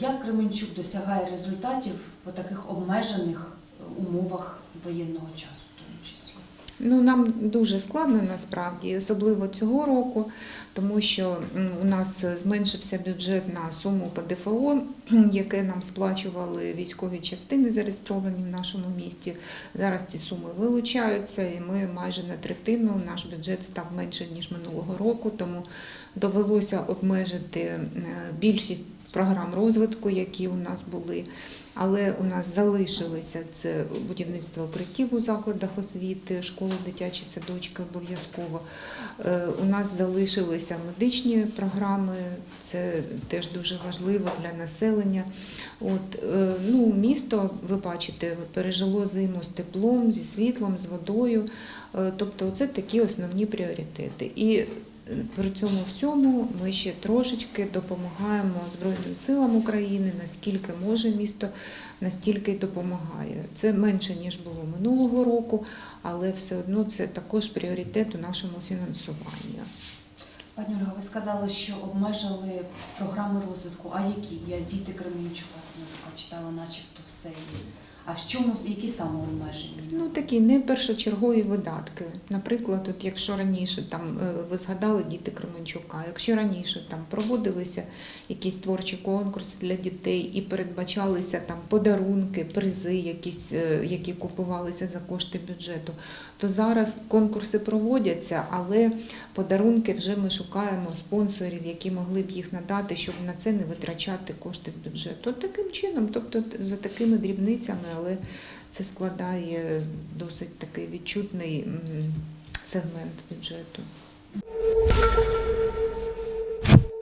Як Кременчук досягає результатів по таких обмежених е, умовах воєнного часу, в тому числі? Ну, нам дуже складно насправді, особливо цього року, тому що у нас зменшився бюджет на суму ПДФО, яке нам сплачували військові частини, зареєстровані в нашому місті. Зараз ці суми вилучаються, і ми майже на третину наш бюджет став менше ніж минулого року, тому довелося обмежити е, більшість. Програм розвитку, які у нас були, але у нас залишилися це будівництво укриттів у закладах освіти, школи, дитячі садочки обов'язково. Е, У нас залишилися медичні програми, це теж дуже важливо для населення. От, е, ну, місто, ви бачите, пережило зиму з теплом, зі світлом, з водою. Е, Тобто, це такі основні пріоритети. І при цьому всьому ми ще трошечки допомагаємо Збройним силам України, наскільки може місто, настільки й допомагає. Це менше ніж було минулого року, але все одно це також пріоритет у нашому фінансуванні. Пані Ольга, ви сказали, що обмежили програми розвитку. А які? Я діти Кременчука, читала начебто все. А чому, які саме обмеження? Ну такі не першочергові видатки. Наприклад, от якщо раніше там е, ви згадали діти Кременчука, якщо раніше там проводилися якісь творчі конкурси для дітей і передбачалися там подарунки, призи, якісь, е, які купувалися за кошти бюджету, то зараз конкурси проводяться, але подарунки вже ми шукаємо спонсорів, які могли б їх надати, щоб на це не витрачати кошти з бюджету. От таким чином, тобто за такими дрібницями, але це складає досить такий відчутний сегмент бюджету.